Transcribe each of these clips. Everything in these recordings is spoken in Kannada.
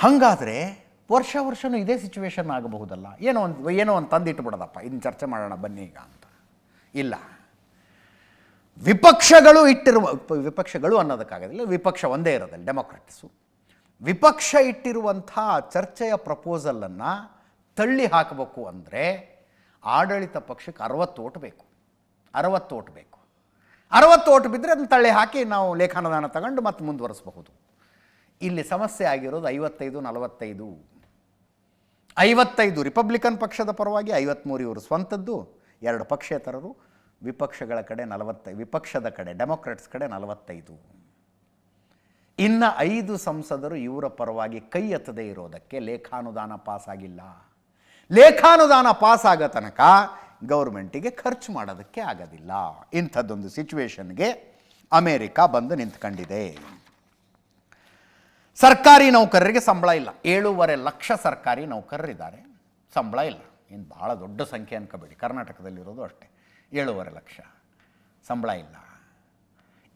ಹಾಗಾದರೆ ವರ್ಷ ವರ್ಷವೂ ಇದೇ ಸಿಚುವೇಶನ್ ಆಗಬಹುದಲ್ಲ? ಏನೋ ಒಂದು ಏನೋ ಒಂದು ತಂದಿಟ್ಟುಬಿಡೋದಪ್ಪ ಇನ್ನು ಚರ್ಚೆ ಮಾಡೋಣ, ಬನ್ನಿ ಈಗ ಅಂತ. ಇಲ್ಲ. ವಿಪಕ್ಷಗಳು ಇಟ್ಟಿರುವ ವಿಪಕ್ಷಗಳು ಅನ್ನೋದಕ್ಕಾಗೋದಿಲ್ಲ. ವಿಪಕ್ಷ ಒಂದೇ ಇರೋದಿಲ್ಲ, ಡೆಮೊಕ್ರಾಟ್ಸು. ವಿಪಕ್ಷ ಇಟ್ಟಿರುವಂಥ ಚರ್ಚೆಯ ಪ್ರಪೋಸಲನ್ನು ತಳ್ಳಿ ಹಾಕಬೇಕು ಅಂದರೆ ಆಡಳಿತ ಪಕ್ಷಕ್ಕೆ ಅರವತ್ತು ಓಟ್ ಬೇಕು. ಅರವತ್ತು ಓಟ್ ಬೇಕು. ಅರವತ್ತು ಓಟ್ ಬಿದ್ದರೆ ಅದನ್ನು ತಳ್ಳಿ ಹಾಕಿ ನಾವು ಲೇಖಾನುದಾನ ತಗೊಂಡು ಮತ್ತೆ ಮುಂದುವರಿಸಬಹುದು. ಇಲ್ಲಿ ಸಮಸ್ಯೆ ಆಗಿರೋದು ಐವತ್ತೈದು, ನಲವತ್ತೈದು. ಐವತ್ತೈದು ರಿಪಬ್ಲಿಕನ್ ಪಕ್ಷದ ಪರವಾಗಿ ಐವತ್ತ್ಮೂರು ಇವರು. ಸ್ವಂತದ್ದು ಎರಡು ಪಕ್ಷೇತರರು, ವಿಪಕ್ಷಗಳ ಕಡೆ ನಲವತ್ತೈ, ವಿಪಕ್ಷದ ಕಡೆ ಡೆಮೊಕ್ರೆಟ್ಸ್ ಕಡೆ ನಲವತ್ತೈದು. ಇನ್ನು ಐದು ಸಂಸದರು ಇವರ ಪರವಾಗಿ ಕೈ ಎತ್ತದೇ ಇರೋದಕ್ಕೆ ಲೇಖಾನುದಾನ ಪಾಸ್ ಆಗಿಲ್ಲ ಲೇಖಾನುದಾನ ಪಾಸ್ ಆಗೋ ತನಕ ಗೌರ್ಮೆಂಟಿಗೆ ಖರ್ಚು ಮಾಡೋದಕ್ಕೆ ಆಗೋದಿಲ್ಲ. ಇಂಥದ್ದೊಂದು ಸಿಚುವೇಶನ್ಗೆ ಅಮೇರಿಕಾ ಬಂದು ನಿಂತ್ಕೊಂಡಿದೆ. ಸರ್ಕಾರಿ ನೌಕರರಿಗೆ ಸಂಬಳ ಇಲ್ಲ. ಏಳೂವರೆ ಲಕ್ಷ ಸರ್ಕಾರಿ ನೌಕರರಿದ್ದಾರೆ. ಸಂಬಳ ಇಲ್ಲ. ಇನ್ನು ಭಾಳ ದೊಡ್ಡ ಸಂಖ್ಯೆ ಅನ್ಕೋಬೇಡಿ. ಕರ್ನಾಟಕದಲ್ಲಿರೋದು ಅಷ್ಟೇ. ಏಳೂವರೆ ಲಕ್ಷ. ಸಂಬಳ ಇಲ್ಲ.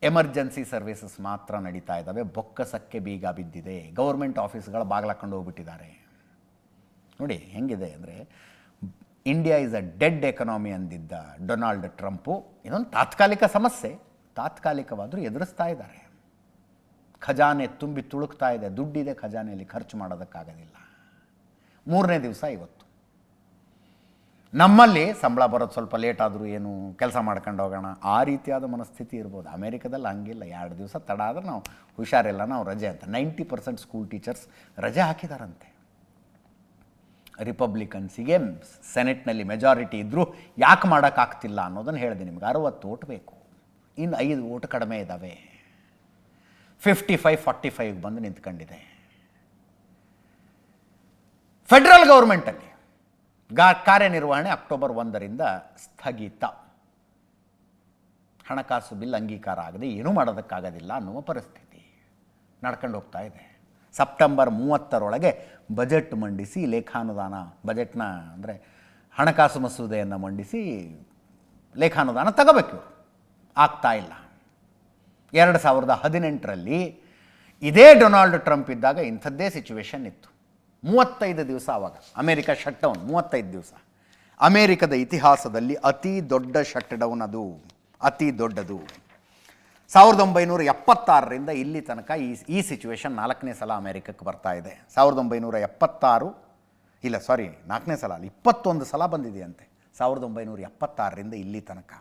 ಎಮರ್ಜೆನ್ಸಿ ಸರ್ವಿಸಸ್ ಮಾತ್ರ ನಡೀತಾ ಇದ್ದಾವೆ. ಬೊಕ್ಕಸಕ್ಕೆ ಬೀಗ ಬಿದ್ದಿದೆ. ಗೌರ್ಮೆಂಟ್ ಆಫೀಸ್ಗಳ ಬಾಗಿಲಾಕೊಂಡು ಹೋಗ್ಬಿಟ್ಟಿದ್ದಾರೆ. ನೋಡಿ ಹೆಂಗಿದೆ ಅಂದರೆ India is a dead economy ಅಂದಿದ್ದ Donald Trump. ಇದೊಂದು ತಾತ್ಕಾಲಿಕ ಸಮಸ್ಯೆ. ತಾತ್ಕಾಲಿಕವಾದರೂ ಎದುರಿಸ್ತಾ ಇದ್ದಾರೆ. ಖಜಾನೆ ತುಂಬಿ ತುಳುಕ್ತಾ ಇದೆ, ದುಡ್ಡಿದೆ ಖಜಾನೆಯಲ್ಲಿ ಖರ್ಚು ಮಾಡೋದಕ್ಕಾಗೋದಿಲ್ಲ. ಮೂರನೇ ದಿವಸ ಇವತ್ತು. ನಮ್ಮಲ್ಲಿ ಸಂಬಳ ಬರೋದು ಸ್ವಲ್ಪ ಲೇಟ್ ಆದರೂ ಏನು ಕೆಲಸ ಮಾಡ್ಕೊಂಡು ಹೋಗೋಣ, ಆ ರೀತಿಯಾದ ಮನಸ್ಥಿತಿ ಇರ್ಬೋದು. ಅಮೇರಿಕದಲ್ಲಿ ಹಂಗಿಲ್ಲ, ಎರಡು ದಿವಸ ತಡ ಆದರೆ ನಾವು ಹುಷಾರಿಲ್ಲ, ನಾವು ರಜೆ ಅಂತ. ನೈಂಟಿ ಪರ್ಸೆಂಟ್ ಸ್ಕೂಲ್ ಟೀಚರ್ಸ್ ರಜೆ ಹಾಕಿದಾರಂತೆ. ರಿಪಬ್ಲಿಕನ್ಸಿಗೆ ಸೆನೆಟ್ನಲ್ಲಿ ಮೆಜಾರಿಟಿ ಇದ್ದರೂ ಯಾಕೆ ಮಾಡೋಕ್ಕಾಗ್ತಿಲ್ಲ ಅನ್ನೋದನ್ನು ಹೇಳಿದೆ ನಿಮ್ಗೆ. ಅರವತ್ತು ಓಟ್ ಬೇಕು. ಇನ್ನು ಐದು ಓಟ್ ಕಡಿಮೆ ಇದ್ದಾವೆ ಫಿಫ್ಟಿ ಫೈವ್ ಫಾರ್ಟಿ ಫೈವ್ಗೆ ಬಂದು ನಿಂತ್ಕೊಂಡಿದೆ. ಫೆಡರಲ್ ಗೌರ್ಮೆಂಟಲ್ಲಿ ಗಾ, ಕಾರ್ಯನಿರ್ವಹಣೆ ಅಕ್ಟೋಬರ್ ಒಂದರಿಂದ ಸ್ಥಗಿತ. ಹಣಕಾಸು ಬಿಲ್ ಅಂಗೀಕಾರ ಆಗದೆ ಏನೂ ಮಾಡೋದಕ್ಕಾಗೋದಿಲ್ಲ ಅನ್ನುವ ಪರಿಸ್ಥಿತಿ ನಡ್ಕೊಂಡು ಹೋಗ್ತಾ ಇದೆ. ಸೆಪ್ಟೆಂಬರ್ ಮೂವತ್ತರೊಳಗೆ ಬಜೆಟ್ ಮಂಡಿಸಿ ಲೇಖಾನುದಾನ ಬಜೆಟ್ನ ಅಂದರೆ ಹಣಕಾಸು ಮಸೂದೆಯನ್ನು ಮಂಡಿಸಿ ಲೇಖಾನುದಾನ ತಗೋಬೇಕು. ಆಗ್ತಾ ಇಲ್ಲ. ಎರಡು ಸಾವಿರದ ಹದಿನೆಂಟರಲ್ಲಿ ಇದೇ ಡೊನಾಲ್ಡ್ ಟ್ರಂಪ್ ಇದ್ದಾಗ ಇಂಥದ್ದೇ ಸಿಚುವೇಶನ್ ಇತ್ತು. ಮೂವತ್ತೈದು ದಿವಸ ಆವಾಗ ಅಮೇರಿಕ ಶಟ್ ಡೌನ್ ಮೂವತ್ತೈದು ದಿವಸ. ಅಮೇರಿಕದ ಇತಿಹಾಸದಲ್ಲಿ ಅತಿ ದೊಡ್ಡ ಶಟ್ ಡೌನ್ ಅದು, ಅತಿ ದೊಡ್ಡದು. ಸಾವಿರದ ಒಂಬೈನೂರ ಎಪ್ಪತ್ತಾರರಿಂದ ಇಲ್ಲಿ ತನಕ ಈ ಈ ಸಿಚುವೇಶನ್ ನಾಲ್ಕನೇ ಸಲ ಅಮೇರಿಕಕ್ಕೆ ಬರ್ತಾ ಇದೆ. ಸಾವಿರದ ಒಂಬೈನೂರ ಎಪ್ಪತ್ತಾರು, ಇಲ್ಲ ಸಾರಿ ನಾಲ್ಕನೇ ಸಲ ಅಲ್ಲ, ಇಪ್ಪತ್ತೊಂದು ಸಲ ಬಂದಿದೆಯಂತೆ. ಸಾವಿರದ ಒಂಬೈನೂರ ಎಪ್ಪತ್ತಾರರಿಂದ ಇಲ್ಲಿ ತನಕ.